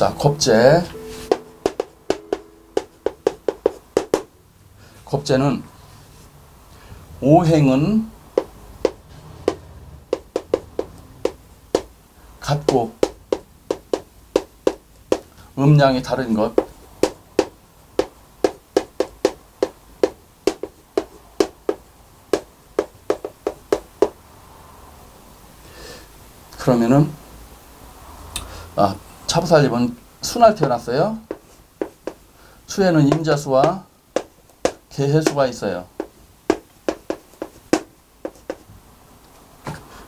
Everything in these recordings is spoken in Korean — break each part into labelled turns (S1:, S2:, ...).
S1: 자, 겁제. 겁제는 오행은 같고 음량이 다른 것. 그러면은 아 차부살림은 순할 태어났어요. 수에는 임자수와 개해수가 있어요.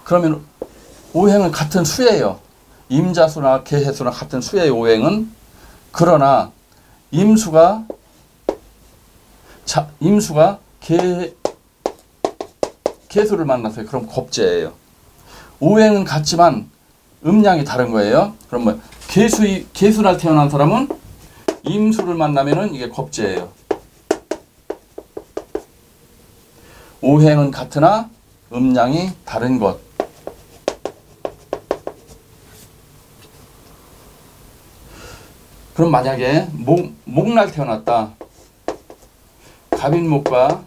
S1: 그러면 오행은 같은 수예요. 임자수나 개해수나 같은 수의 오행은 그러나 임수가 자, 임수가 개 개수를 만났어요. 그럼 겁제예요. 오행은 같지만 음량이 다른 거예요. 그럼 뭐 개수 개수날 태어난 사람은 임수를 만나면은 이게 겁제예요. 오행은 같으나 음량이 다른 것. 그럼 만약에 목, 목날 태어났다. 갑인목과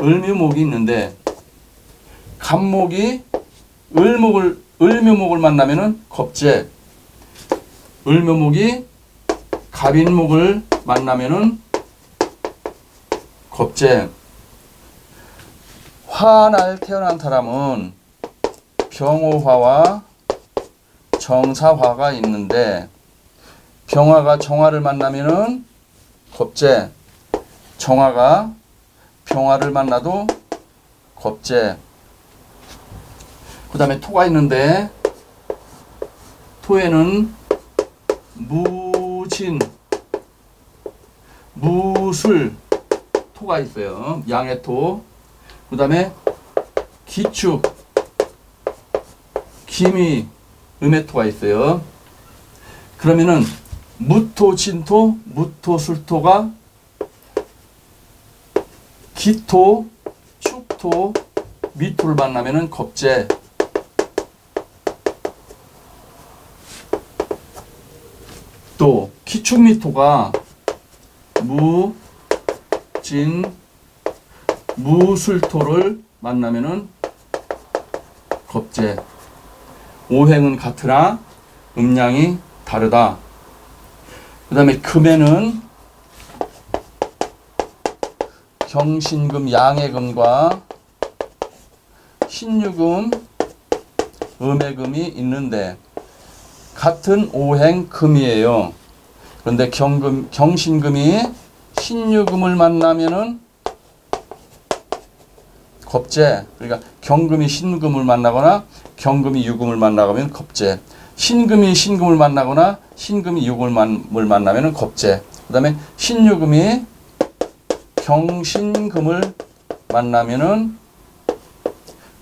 S1: 을묘목이 있는데 갑목이 을목을 을묘목을 만나면은 겁제. 을묘목이 갑인목을 만나면은 겁제. 화날 태어난 사람은 병호화와 정사화가 있는데 병화가 정화를 만나면은 겁제. 정화가 병화를 만나도 겁제. 그 다음에 토가 있는데 토에는 무진 무술 토가 있어요. 양의 토. 그 다음에 기축 기미 음의 토가 있어요. 그러면은 무토 진토 무토 술토가 기토 축토 미토를 만나면은 겁재 10축미토가 무진 무술토를 만나면은 겁제 오행은 같으나 음량이 다르다. 그 다음에 금에는 경신금 양해금과 신유금 음해금이 있는데 같은 오행금이에요. 그런데 경금, 경신금이 신유금을 만나면은 겁제. 그러니까 경금이 신금을 만나거나 경금이 유금을 만나면 겁제. 신금이 신금을 만나거나 신금이 유금을 만- 만나면은 겁제. 그다음에 신유금이 경신금을 만나면은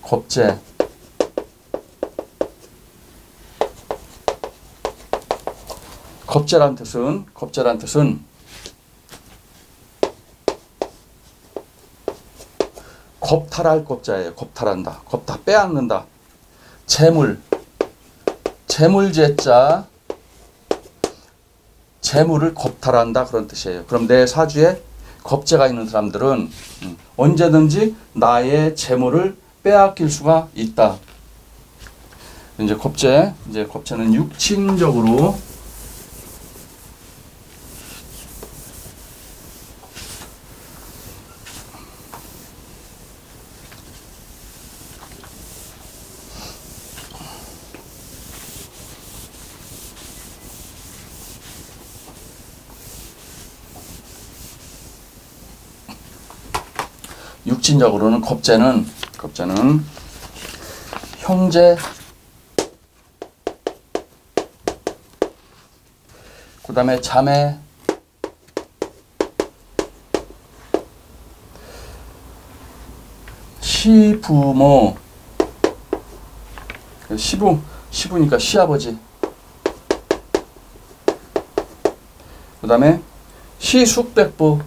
S1: 겁제. 겁제란 뜻은 겁제란 뜻은 겁탈할 겁자예요. 겁탈한다. 겁 다 빼앗는다. 재물 재물제자 재물을 겁탈한다 그런 뜻이에요. 그럼 내 사주에 겁재가 있는 사람들은 음, 언제든지 나의 재물을 빼앗길 수가 있다. 이제 겁재 이제 겁재는 육친적으로 육친적으로는 겁재는 겁재는 형제 그다음에 자매 시부모. 시부 시부니까 시아버지. 그 다음에 시숙백부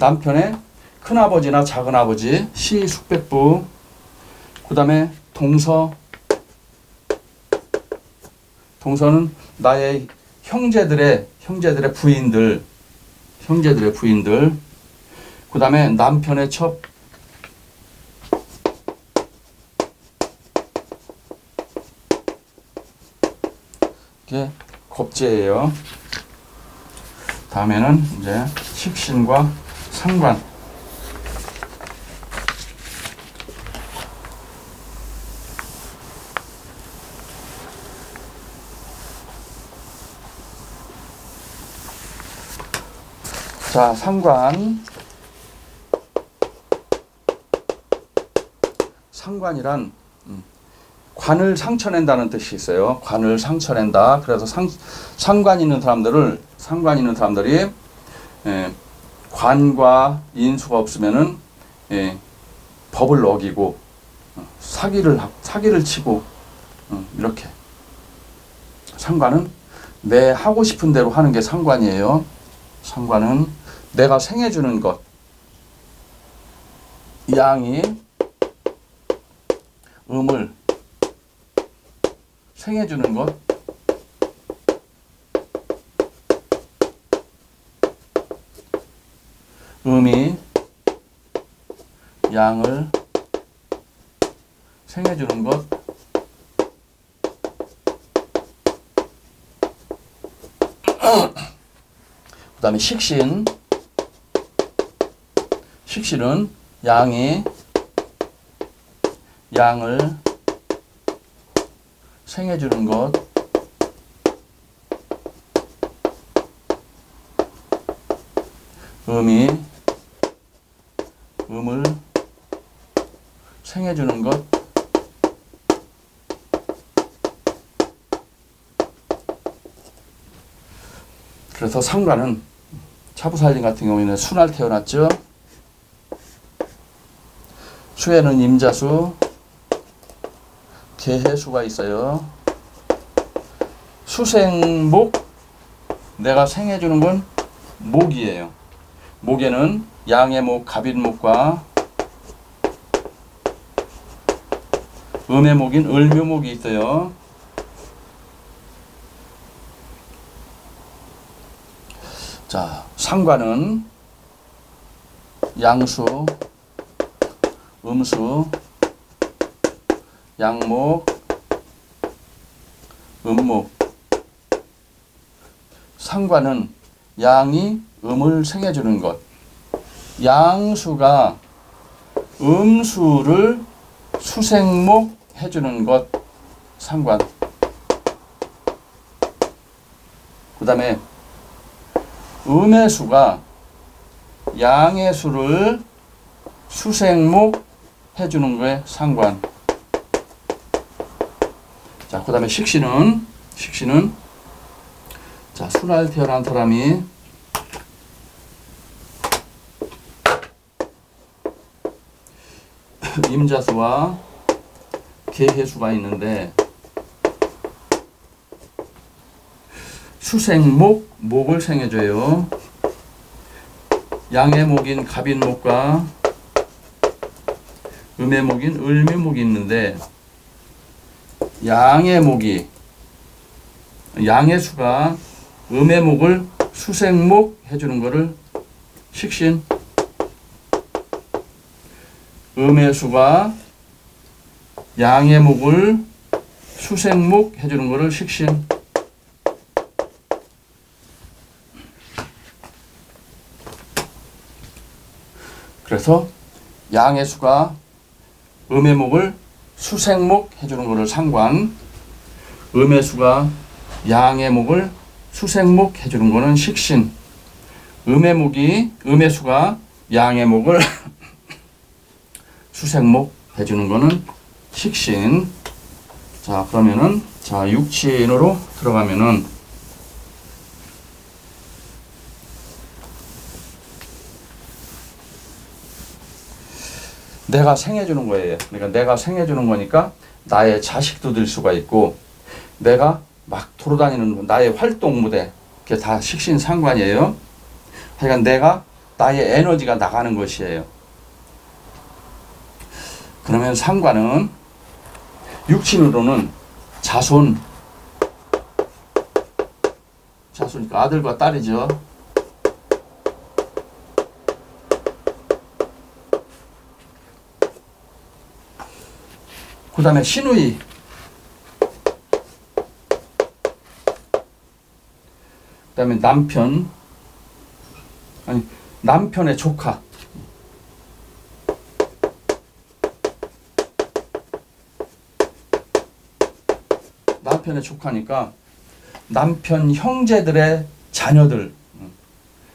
S1: 남편의 큰아버지나 작은아버지 시 숙백부 그 다음에 동서 동서는 나의 형제들의 형제들의 부인들 형제들의 부인들 그 다음에 남편의 첩 이게 겁제예요. 다음에는 이제 식신과 상관 자, 상관. 상관이란 음, 관을 상처낸다는 뜻이 있어요. 관을 상처낸다. 그래서 상, 상관 있는 사람들을 상관 있는 사람들이 예, 관과 인수가 없으면은 예, 법을 어기고 어, 사기를 하- 사기를 치고 어, 이렇게 상관은 내 하고 싶은 대로 하는 게 상관이에요. 상관은 내가 생해주는 것. 양이 음을 생해주는 것. 음이 양을 생해주는 것. 그 다음에 식신. 식신은 양이 양을 생해주는 것. 음이 음을 생 해주는 것. 그래서 상관은 차부살인 같은 경우에는 순할 태어났죠. 수에는 임자수, 개해수가 있어요. 수생목, 내가 생해주는 건 목이에요. 목에는 양의 목, 갑인 목과 음의 목인 을묘목이 있어요. 자, 상관은 양수, 음수, 양목, 음목. 상관은 양이 음을 생해주는 것. 양수가 음수를 수생목 해주는 것. 상관. 그 다음에 음의 수가 양의 수를 수생목 해주는 거에 상관. 자, 그 다음에 식신은, 식신은, 자, 순할 태어난 사람이 임자수와 개해수가 있는데, 수생목, 목을 생해줘요. 양의 목인 갑인목과 음의 목인 을묘목이 있는데 양의 목이 양의 수가 음의 목을 수생목 해주는 거를 식신 음의 수가 양의 목을 수생목 해주는 거를 식신. 그래서 양의 수가 음의 목을 수생목 해주는 것을 상관, 음의 수가 양의 목을 수생목 해주는 것은 식신, 음의 목이 음의 수가 양의 목을 수생목 해주는 것은 식신. 자 그러면은 자 육친으로 들어가면은 내가 생해주는 거예요. 그러니까 내가 생해주는 거니까 나의 자식도 될 수가 있고 내가 막 돌아다니는 나의 활동 무대 그게 다 식신 상관이에요. 하여간 내가 나의 에너지가 나가는 것이에요. 그러면 상관은 육친으로는 자손. 자손이니까 아들과 딸이죠. 그 다음에 신우이. 그 다음에 남편. 아니 남편의 조카 남편의 조카니까 남편 형제들의 자녀들 음,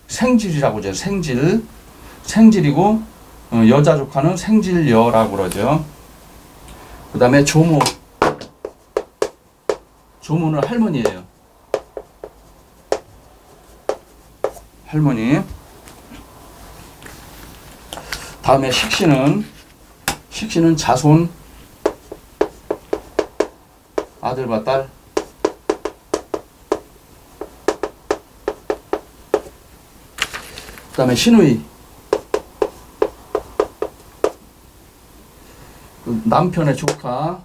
S1: 생질이라고 하죠. 생질. 생질이고 어, 여자 조카는 생질여라고 그러죠. 그 다음에 조모. 조모는 할머니예요. 할머니. 다음에 식신은 식신은 자손 아들과 딸. 그 다음에 신우이. 그 남편의 조카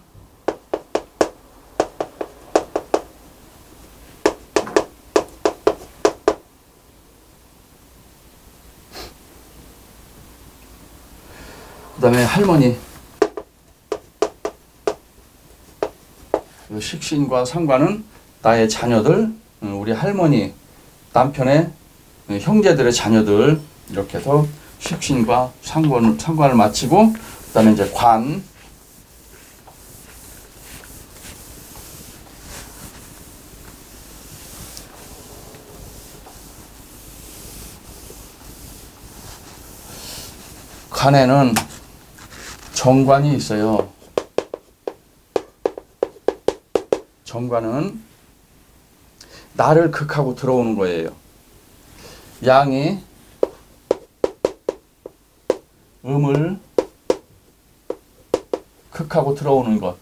S1: 그 다음에 할머니 그 식신과 상관은 나의 자녀들, 어, 우리 할머니, 남편의 어, 형제들의 자녀들 이렇게 해서 식신과 상관, 상관을 마치고 그다음에 이제 관 관에는 정관이 있어요. 정관은 나를 극하고 들어오는 거예요. 양이 음을 극하고 들어오는 것.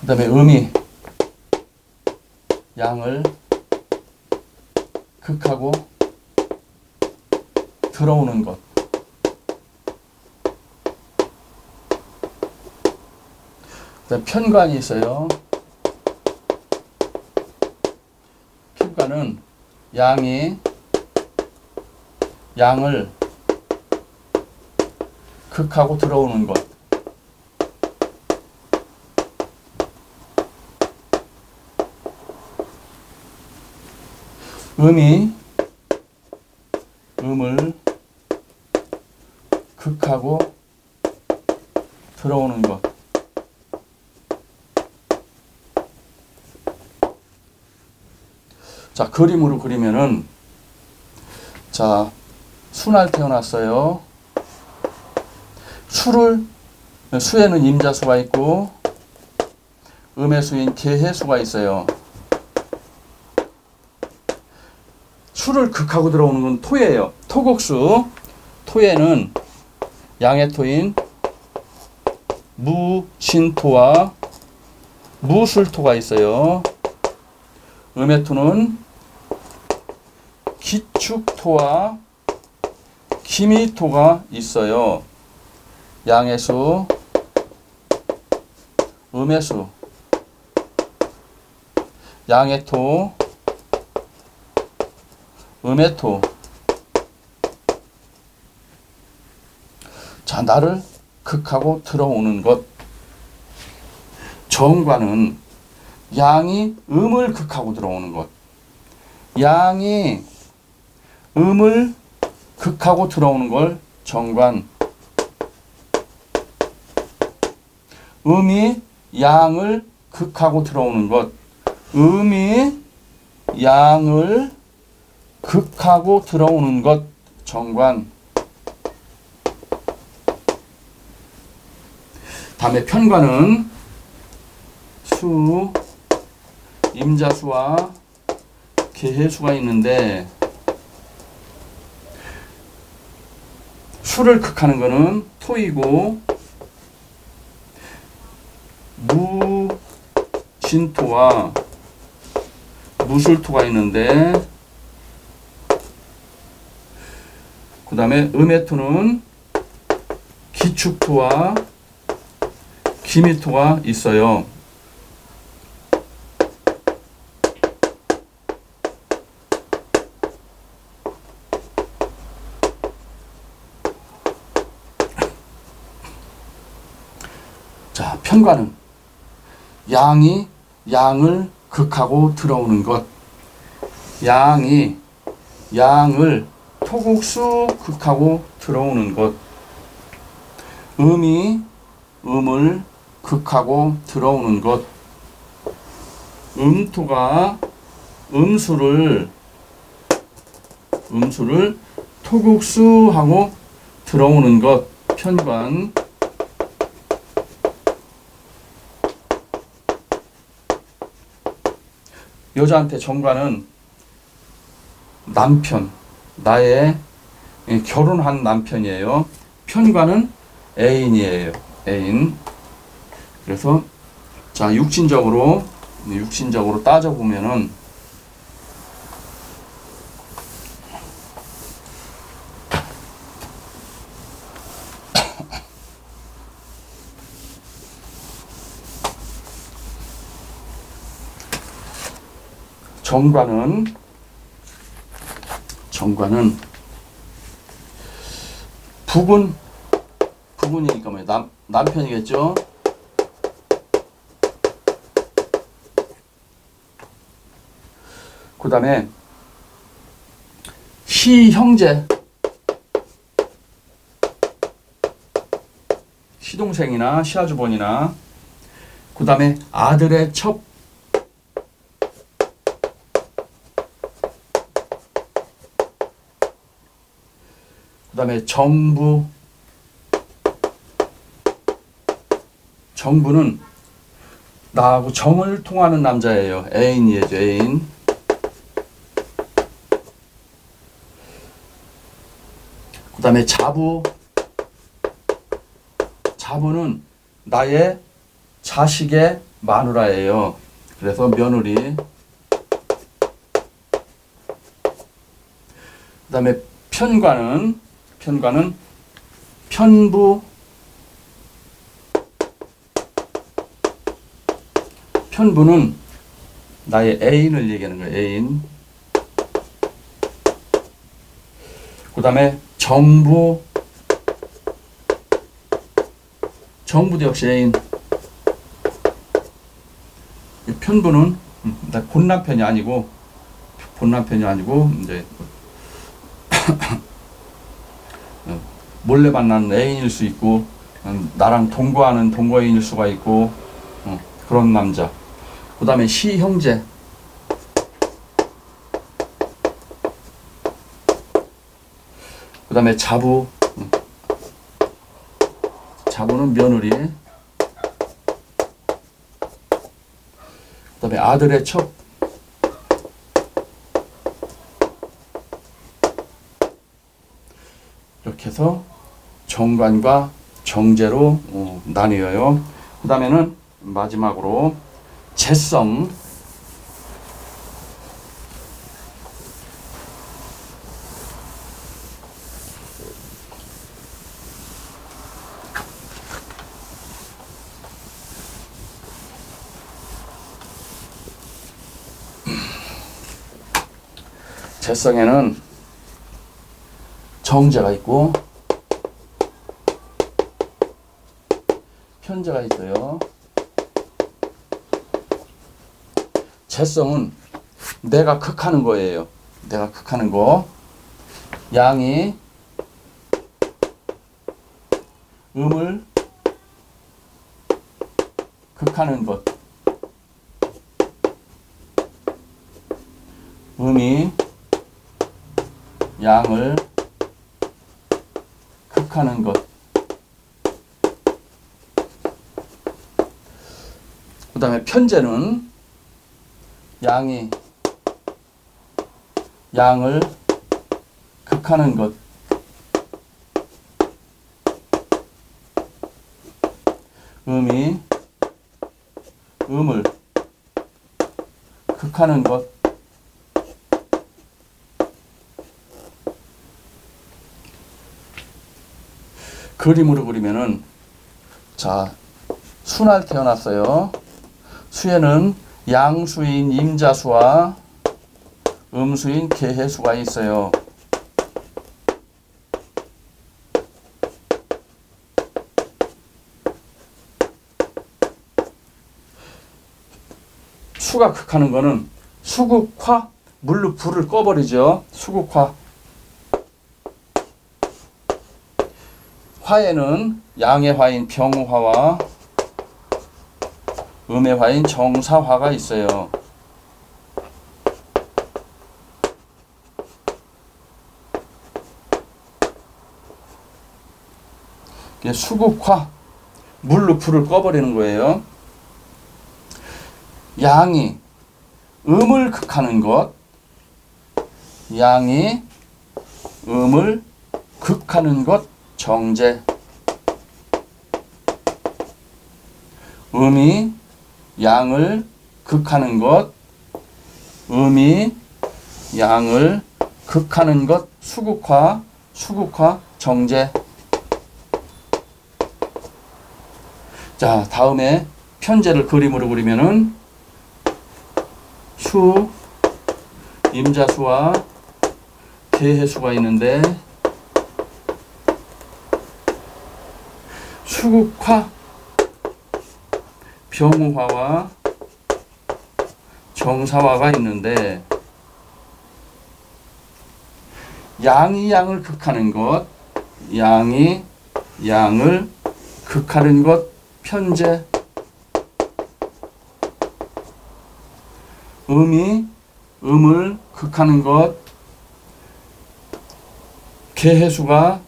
S1: 그 다음에 음이 양을 극하고 들어오는 것. 편관이 있어요. 편관은 양이 양을 극하고 들어오는 것. 음이 음을 극 하고 들어오는 것. 자, 그림으로 그리면은 자, 수날 태어났어요. 수를 수에는 임자수가 있고 음의 수인 개해수가 있어요. 수를 극하고 들어오는 건 토예요. 토곡수. 토에는 양의 토인 무신토와 무술토가 있어요. 음의 토는 기축토와 기미토가 있어요. 양의 수, 음의 수, 양의 토, 음의 토. 자, 나를 극하고 들어오는 것. 정관은 양이 음을 극하고 들어오는 것. 양이 음을 극하고 들어오는 걸 정관. 음이 양을 극하고 들어오는 것. 음이 양을 극하고 들어오는 것. 정관. 다음에 편관은 수, 임자수와 개해수가 있는데 수를 극하는 거는 토이고 무진토와 무술토가 있는데 그 다음에 음의 토는 기축토와 기미토가 있어요. 자, 편관은 양이 양을 극하고 들어오는 것. 양이 양을 토국수 극하고 들어오는 것. 음이 음을 극하고 들어오는 것. 음토가 음수를 음수를 토국수하고 들어오는 것. 편관. 여자한테 정관은 남편, 나의 예, 결혼한 남편이에요. 편관은 애인이에요. 애인. 그래서 자 육신적으로 육신적으로 따져 보면은 정관은 정관은 북은 부군이니까 뭐 남, 남편이겠죠. 그 다음에 시 형제 시동생이나 시아주번이나 그 다음에 아들의 첩 그 다음에 정부 정부는 나하고 정을 통하는 남자예요. 애인이에요, 애인. 그 다음에 자부. 자부는 나의 자식의 마누라예요. 그래서 며느리. 그 다음에 편관은, 편관은 편부, 편부는 나의 애인을 얘기하는 거예요. 애인. 그 다음에 정부. 정부도 역시 애인. 이 편부는 음, 나 본남 편이 아니고 본남 편이 아니고 이제 어, 몰래 만나는 애인일 수 있고 음, 나랑 동거하는 동거인일 수가 있고 어, 그런 남자. 그 다음에 시형제. 그 다음에 자부. 음. 자부는 며느리. 그 다음에 아들의 첩. 이렇게 해서 정관과 정제로 어, 나뉘어요. 그 다음에는 마지막으로 재성 재성에는 정제가 있고 편제가 있어요. 재성은 내가 극하는 거예요. 내가 극하는 거. 양이 음을 극하는 것. 음이 양을 극하는 것. 그 다음에 편제는 양이 양을 극하는 것. 음이 음을 극하는 것. 그림으로 그리면은 자 수날 태어났어요. 수에는 양수인 임자수와 음수인 개해수가 있어요. 수가 극하는 거는 수국화 물로 불을 꺼버리죠. 수국화. 화에는 양의 화인 병화와 음의 화인 정사화가 있어요. 수국화 물로 불을 꺼버리는 거예요. 양이 음을 극하는 것, 양이 음을 극하는 것 정제. 음이 양을 극하는 것, 음이 양을 극하는 것 수국화, 수국화 정제. 자, 다음에 편제를 그림으로 그리면은 수, 임자수와 개해수가 있는데 수국화, 병우화와 정사화가 있는데 양이 양을 극하는 것, 양이 양을 극하는 것 편제. 음이 음을 극하는 것 개해수가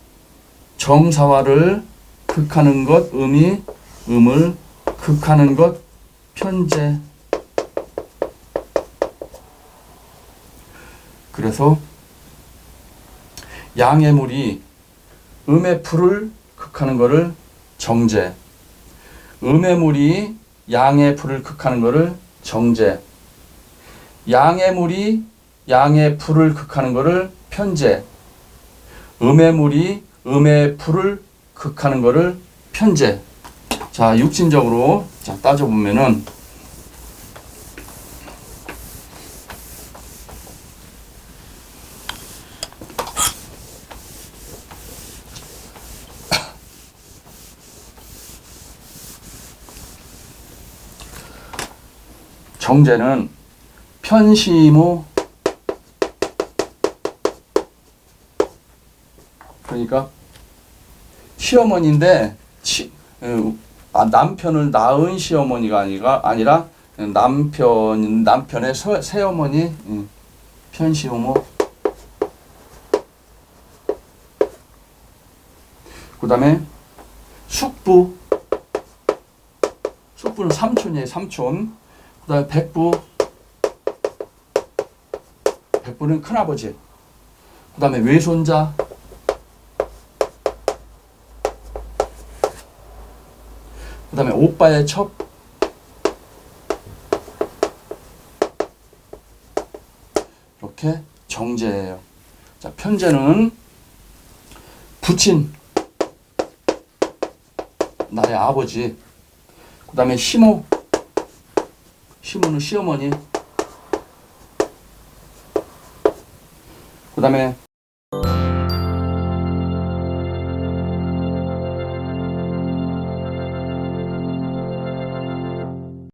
S1: 정사화를 극하는 것 음이 음을 극하는 것 편제. 그래서 양의 물이 음의 풀을 극하는 것을 정제. 음의 물이 양의 풀을 극하는 것을 정제. 양의 물이 양의 풀을 극하는 것을 편제. 음의 물이 음의 풀을 극하는 것을 편제. 자 육신적으로 자 따져보면은 정제는 편시모 그러니까 시어머니인데 치, 어, 아, 남편을 낳은 시어머니가 아니라 아니라 남편 남편의 서, 새어머니 음, 편시어모. 그다음에 숙부. 숙부는 삼촌이에요 삼촌. 그 다음에 백부. 백부는 큰아버지. 그 다음에 외손자 그 다음에 오빠의 첩 이렇게 정제예요. 자 편제는 부친 나의 아버지 그 다음에 시모 시모는 시어머니 그 다음에